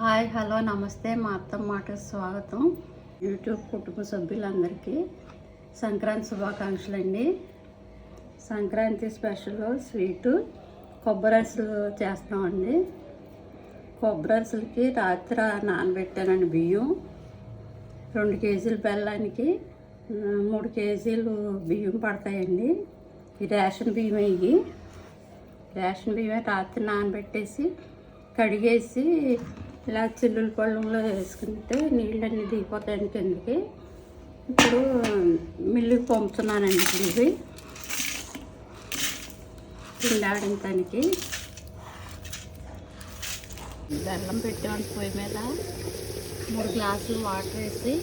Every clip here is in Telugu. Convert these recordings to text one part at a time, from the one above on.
హాయ్ హలో నమస్తే. మా అత్తమ్మ మాట స్వాగతం. యూట్యూబ్ కుటుంబ సభ్యులందరికీ సంక్రాంతి శుభాకాంక్షలు అండి సంక్రాంతి స్పెషల్ స్వీటు కొబ్బరి చేస్తామండి. కొబ్బరి రాత్రి నానబెట్టానండి బియ్యం. రెండు కేజీల బెల్లానికి మూడు కేజీలు బియ్యం పడతాయండి. ఈ రేషన్ బియ్యం ఇవి రేషన్ బియ్యం రాత్రి నానబెట్టేసి కడిగేసి ఇలా చిల్లుల పళ్ళంలో వేసుకుంటే నీళ్ళన్నీ దిగిపోతాయండి కిందకి. ఇప్పుడు మిల్లుకి పంపుతున్నానండి ఇప్పుడు ఇవి బెల్లం పెట్టామండి పొయ్యి మీద. మూడు గ్లాసులు వాటర్ వేసి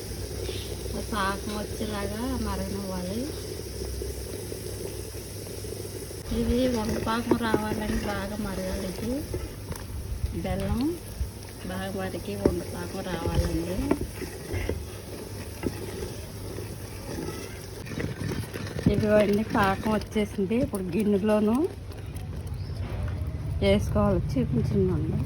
పాకం వచ్చేలాగా మరగనివ్వాలి. ఇది వండపాకం రావాలని బాగా మరగాలి ఇది. బెల్లం. బాగా వాటికి వండపాకం రావాలండి. ఇవన్నీ పాకం వచ్చేసింది. ఇప్పుడు గిన్నెలోను వేసుకోవాలి. చూపించిందండి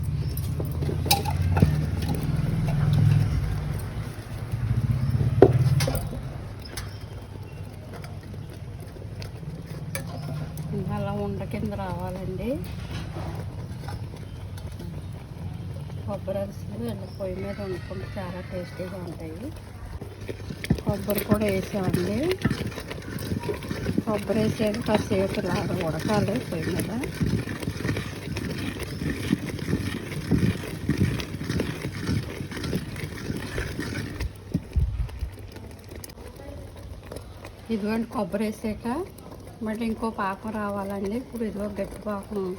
అలా ఉండ కింద రావాలండి. కొబ్బరి అరిసెలు పొయ్యి మీద వండుకుంటే చాలా టేస్టీగా ఉంటాయి. కొబ్బరి కూడా వేసామండి. కొబ్బరి వేసేది కాసేపు లాగా ఉడకాలి పొయ్యి మీద. ఇదిగోండి కొబ్బరి వేసాక మళ్ళీ ఇంకో పాకం రావాలండి. ఇప్పుడు ఇదిగో గట్టి పాకం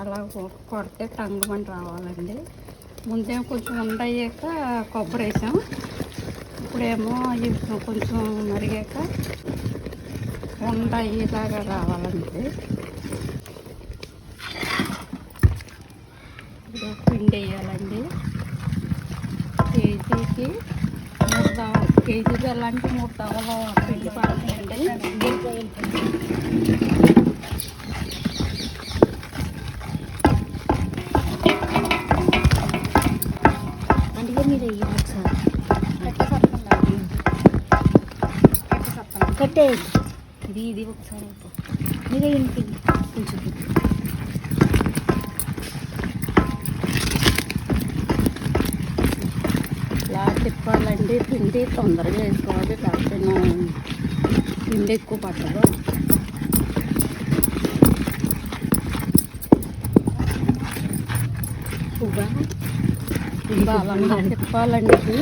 అలా కొడితే తంగమని రావాలండి. ముందేమో కొంచెం ఉండయ్యాక కొబ్బరి వేసాం. ఇప్పుడేమో ఇవి కొంచెం మరిగాక ఉండ రావాలండి. ఇప్పుడు పిండి వేయాలండి. కేజీకి మూడు తవ కేజీ బెల్లానికి మూడు తవలు పిండి పడుతుందండి అందుకే మీరు వెయ్యండి ఒకసారి కట్టేయండి ఇది ఇది ఒకసారి మీరు వేయండి కొంచెం ఇలా తిప్పాలండి పిండి తొందరగా వేసుకోవాలి లేకపోతే పిండి ఎక్కువ పట్టదు. చాలా తిప్పాలండి ఇది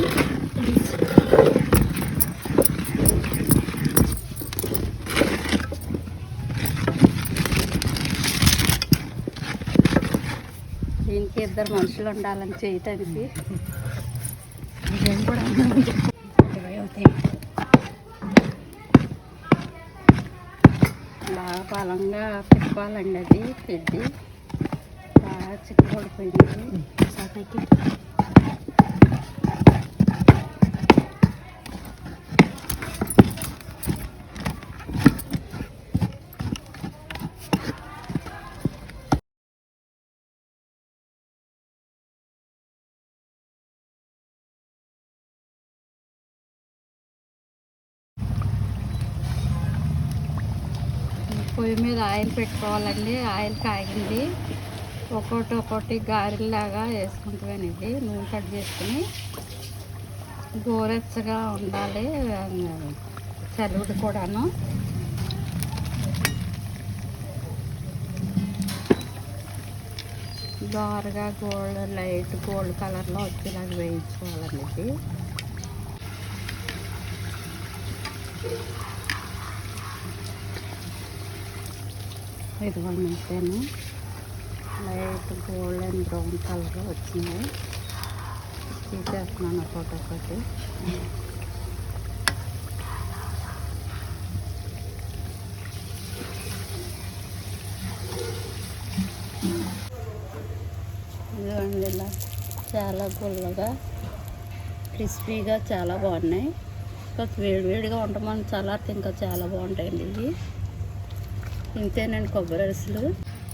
దీనికి ఇద్దరు మనుషులు ఉండాలని చేయటానికి. కూడా బాగా బలంగా తిప్పాలండి అది పెద్ది. బాగా చిక్కుపడిపోయింది సాకైతే పొయ్యి మీద ఆయిల్ పెట్టుకోవాలండి. ఆయిల్ కాగింది. ఒక్కొక్కటి ఒక్కొక్కటి గారెలాగా వేసుకుంటామని ఇది నూనె కట్ చేసుకుని. గోరెచ్చగా ఉండాలి. చలువుడు కూడాను. దారుగా గోల్డ్ లైట్ గోల్డ్ కలర్లో వచ్చేలాగా వేయించుకోవాలండి ఇది ఇదిగో అంతేను light gold and brown colour వచ్చింది. తీసేస్తున్నాను ఒక్కొక్కటి ఇదిగోండి ఇలా చాలా గుల్లగా క్రిస్పీగా చాలా బాగున్నాయి. కొంచెం వేడివేడిగా మనం చాలా ఇంకా చాలా బాగుంటాయండి ఇవి. ఇంతేనండి కొబ్బరి అరిసెలు.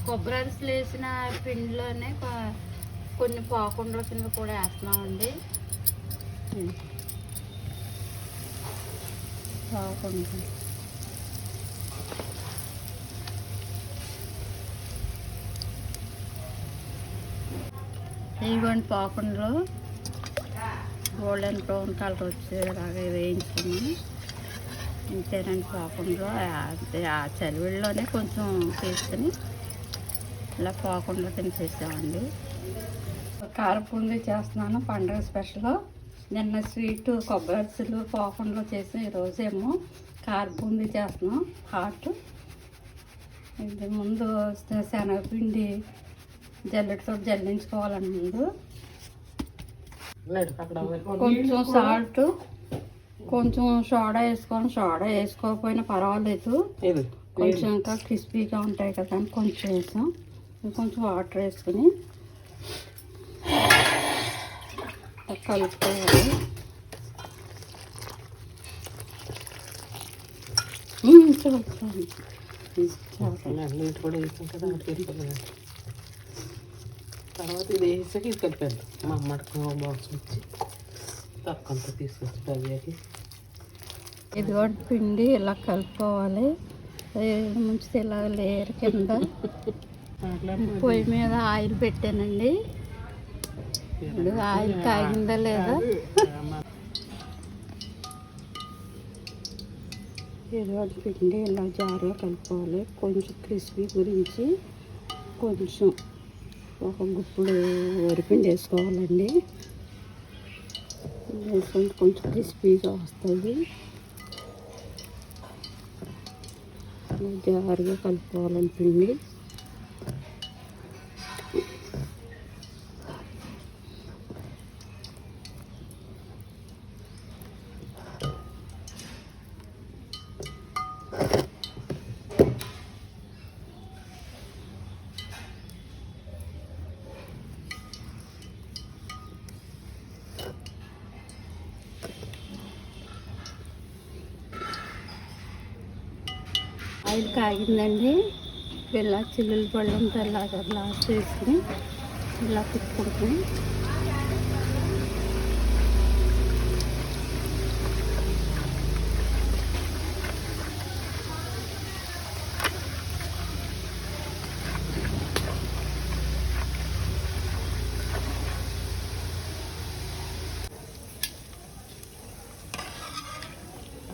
కొబ్బరి అరిసెలు వేసిన పిండిలోనే కొన్ని పాకుండ్ల కింద కూడా వేస్తున్నామండి. పాకుండ్లు ఇదిగోండి పాకుండ్లు గోల్డెన్ బ్రౌన్ కలర్ వచ్చేలాగా వేయించుకుని ఇంతేనండి పాకుండ్లు అంతే ఆ చలివిడిలోనే కొంచెం తీసుకుని ఇలా పాకుండా తినిచేసామండి కారపూండి చేస్తున్నాను పండుగ స్పెషల్. నిన్న స్వీట్ కొబ్బరి అరిసెలు పాకుండా చేసి ఈరోజేమో కారపూండి చేస్తున్నాం హాట్. ఇది ముందు శనగపిండి జల్లెడతో జల్లించుకోవాలండి ముందు. కొంచెం సాల్ట్. కొంచెం సోడా వేసుకోవాలి సోడా వేసుకోకపోయినా పర్వాలేదు. కొంచెం ఇంకా క్రిస్పీగా ఉంటాయి కదా అని కొంచెం వేసాం. కొంచెం వాటర్ వేసుకుని కలుపుకోవాలి. తర్వాత ఇది వేసాక ఇది కలిపాను మా అమ్మడికి బాక్స్ వచ్చి తక్కువంత తీసుకొచ్చి పదికి ఇదిగోండి పిండి ఇలా కలుపుకోవాలి. ముంచితే ఇలా లేయర్ కింద పొయ్యి మీద ఆయిల్ పెట్టానండి. ఇప్పుడు ఆయిల్ కాగిందా లేదా? ఇదిగోండి పిండి ఇలా జారుగా కలుపుకోవాలి. కొంచెం క్రిస్పీ గురించి కొంచెం ఒక గుప్పుడు వరిపిండి వేసుకోవాలండి. వేసుకుంటే కొంచెం క్రిస్పీగా వస్తుంది. జారుగా కలుపుకోవాలని పిండి oil కాగిందండి. ఇలా చిల్లులు పళ్ళంతా ఇలాగ లాస్ట్ వేసుకుని ఇలా తిప్పుకుంటుని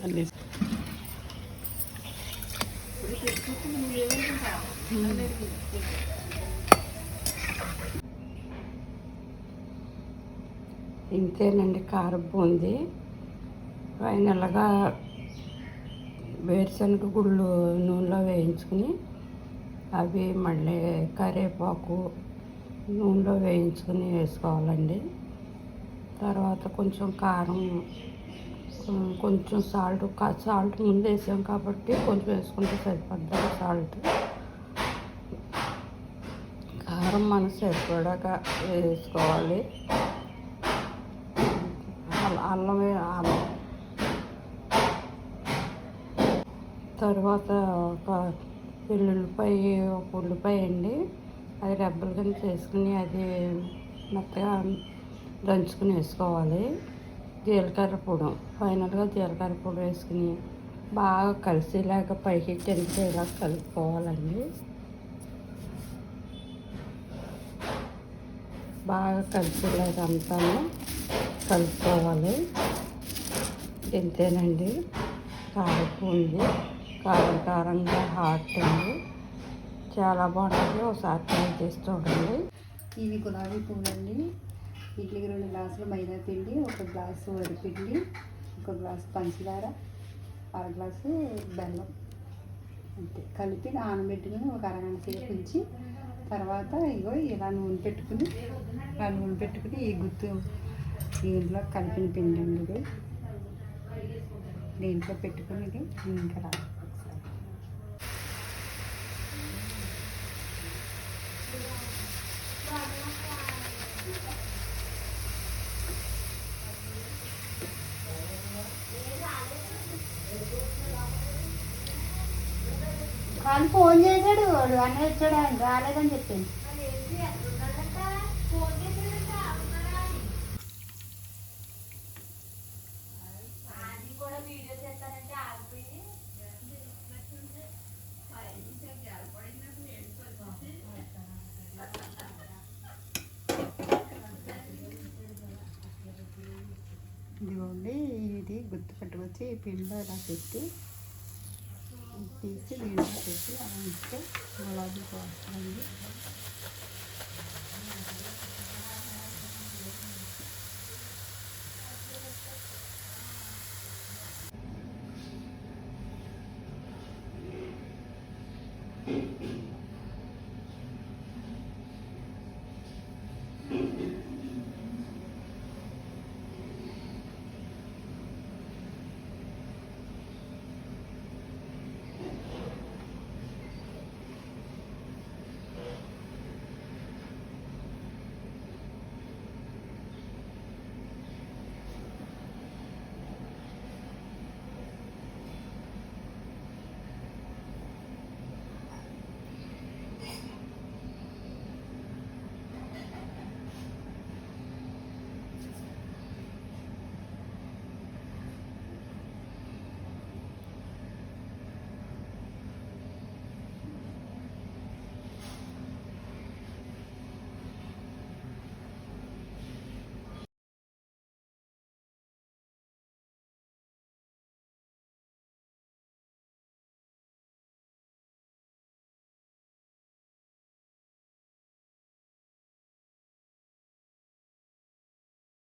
అన్ని ఇంతేనండి కారం బూంది ఫైనల్గా వేరుశనగ గుళ్ళు నూనెలో వేయించుకుని అవి మళ్ళీ కరివేపాకు నూనెలో వేయించుకుని వేసుకోవాలండి. తర్వాత కొంచెం కారం కొంచెం సాల్ట్ సాల్ట్ ముందు వేసాం కాబట్టి కొంచెం వేసుకుంటే సరిపోద్ది సాల్ట్. కారం మనం సరిపడాగా వేసుకోవాలి. అల్ల- అల్లం అల్లం. తర్వాత ఒక వెల్లుల్లిపాయ ఒక ఉల్లిపాయ అండి. అది రెబ్బల కింద చేసుకుని అది మెత్తగా దంచుకుని వేసుకోవాలి. జీలకర్ర పొడి. ఫైనల్గా జీలకర్ర పొడి వేసుకుని బాగా కలిసేలాగా పైకి కిందేలా కలుపుకోవాలండి. బాగా కలిసేలాగా అంతా కలుపుకోవాలి. ఇంతేనండి. కారపు ఉంది. కారం కారంగా హాట్ ఉంది. చాలా బాగుంటుంది. ఒకసారి ట్రై చేసి చూడండి. ఇవి గులాబీ పువ్వులండి. వీటికి రెండు గ్లాసులు మైదా పిండి ఒక గ్లాసు వరిపిండి ఒక గ్లాసు పంచదార అర గ్లాసు బెల్లం. అంతే. కలిపి నానబెట్టుకుని ఒక అరగంట సేపు ఉంచి తర్వాత ఇగో ఇలా నూనె పెట్టుకుని ఆ నూనె పెట్టుకుని ఈ గుత్తు దీంట్లో కలిపిన పిండి అండి ఇది. దీంట్లో పెట్టుకుని ఇది ఇంకా రా వాడిని వచ్చాడు ఆయన రాలేదని చెప్పింది ఇదిగోండి ఇది గుర్తు పిండి ఇలా పెట్టి తీసి దీంట్లో పెట్టి అలా ఉంచితే గులాబీ వస్తుందండి